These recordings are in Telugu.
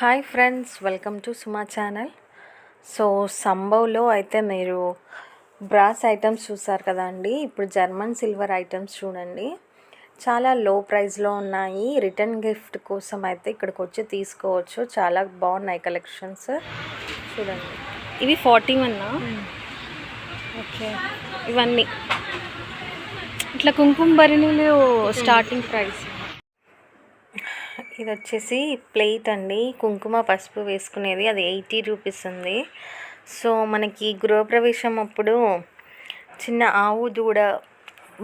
Hi friends welcome to Suma channel. So సంభవ్లో అయితే మీరు బ్రాస్ ఐటమ్స్ చూసారు కదా అండి? ఇప్పుడు జర్మన్ సిల్వర్ ఐటమ్స్ చూడండి. చాలా లో ప్రైస్లో ఉన్నాయి. రిటర్న్ గిఫ్ట్ కోసం అయితే ఇక్కడికి వచ్చి తీసుకోవచ్చు. చాలా బాగున్నాయి కలెక్షన్స్. చూడండి. ఇవి ఫార్టీ వన్నా ఓకే ఇవన్నీ. ఇట్లా కుంకుమ భరణిలు స్టార్టింగ్ ప్రైస్ ఇది వచ్చేసి ప్లేట్ అండి. కుంకుమ పసుపు వేసుకునేది అది ఎయిటీ రూపీస్ ఉంది. సో మనకి గృహప్రవేశం అప్పుడు చిన్న ఆవు దూడ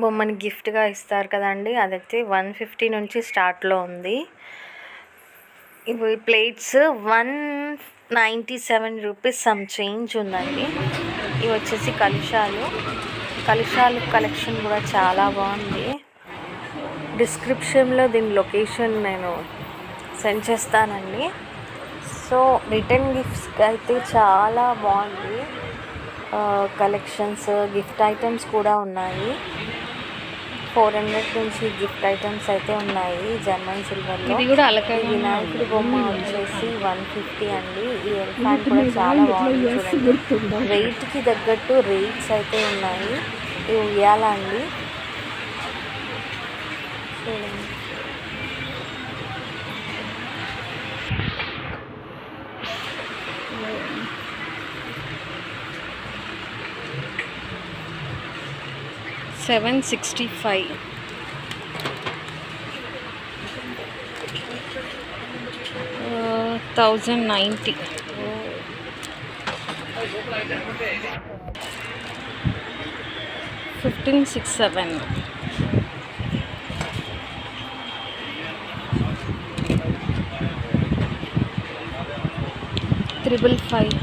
బొమ్మని గిఫ్ట్గా ఇస్తారు కదండి. అదైతే వన్ ఫిఫ్టీ నుంచి స్టార్ట్లో ఉంది. ఇవి plates one ninety seven rupees some change ఉందండి. ఇవి వచ్చేసి కలుషాలు. కలుషాలు కలెక్షన్ కూడా చాలా బాగుంది. డిస్క్రిప్షన్లో దీని లొకేషన్ నేను సెండ్ చేస్తానండి. సో రిటర్న్ గిఫ్ట్స్కి అయితే చాలా బాగుంది. కలెక్షన్స్ గిఫ్ట్ ఐటమ్స్ కూడా ఉన్నాయి. ఫోర్ హండ్రెడ్ నుంచి గిఫ్ట్ ఐటమ్స్ అయితే ఉన్నాయి జర్మన్ సిల్వర్లో. వినాయకుడి బొమ్మ వచ్చేసి వన్ ఫిఫ్టీ అండి. ఈ ఎలిఫాంట్ కూడా చాలా బాగుంది చూడండి. వెయిట్కి తగ్గట్టు రేట్స్ అయితే ఉన్నాయి. ఇవి ఉయ్యాలా అండి? చూడండి. Seven sixty five thousand ninety fifteen six seven triple five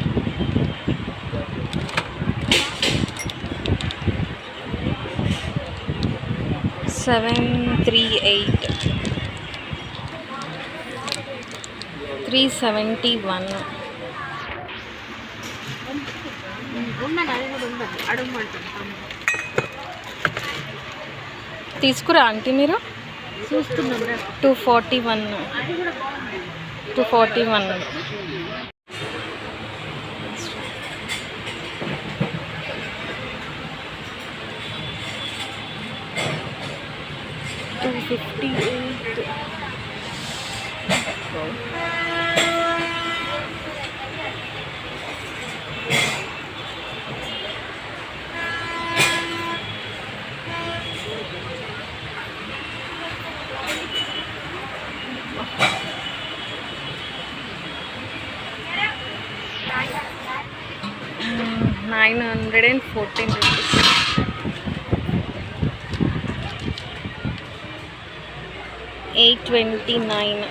seven three eight three seventy one. తీసుకురా ఆంటీ మీరు? Two forty one. Two forty one. Two fifty eight nine hundred and fourteen rupees eight twenty nine.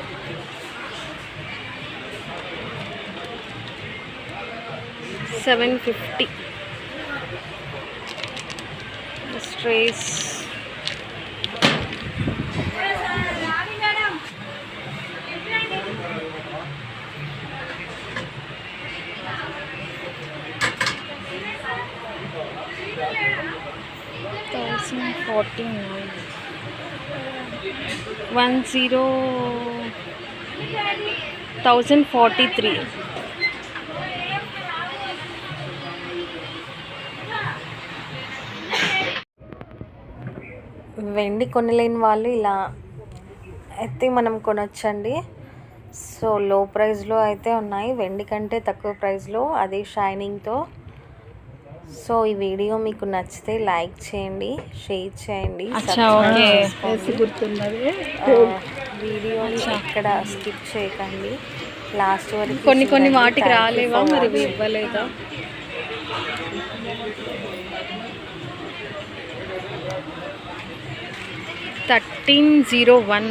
Seven fifty. Strays. Thousand forty nine. One zero thousand forty three వెండి కొనలేని వాళ్ళు ఇలా అయితే మనం కొనొచ్చండి. సో లో ప్రైస్లో అయితే ఉన్నాయి. వెండి కంటే తక్కువ ప్రైస్లో అదే షైనింగ్తో సో ఈ వీడియో మీకు నచ్చితే లైక్ చేయండి షేర్ చేయండి అచ్చా, ఓకే. వీడియోని ఎక్కడ స్కిప్ చేయకండి. లాస్ట్ వరకు కొన్ని కొన్ని. వాటికి రాలేవా మరి. ఇవ్వలేదా? Thirteen zero one.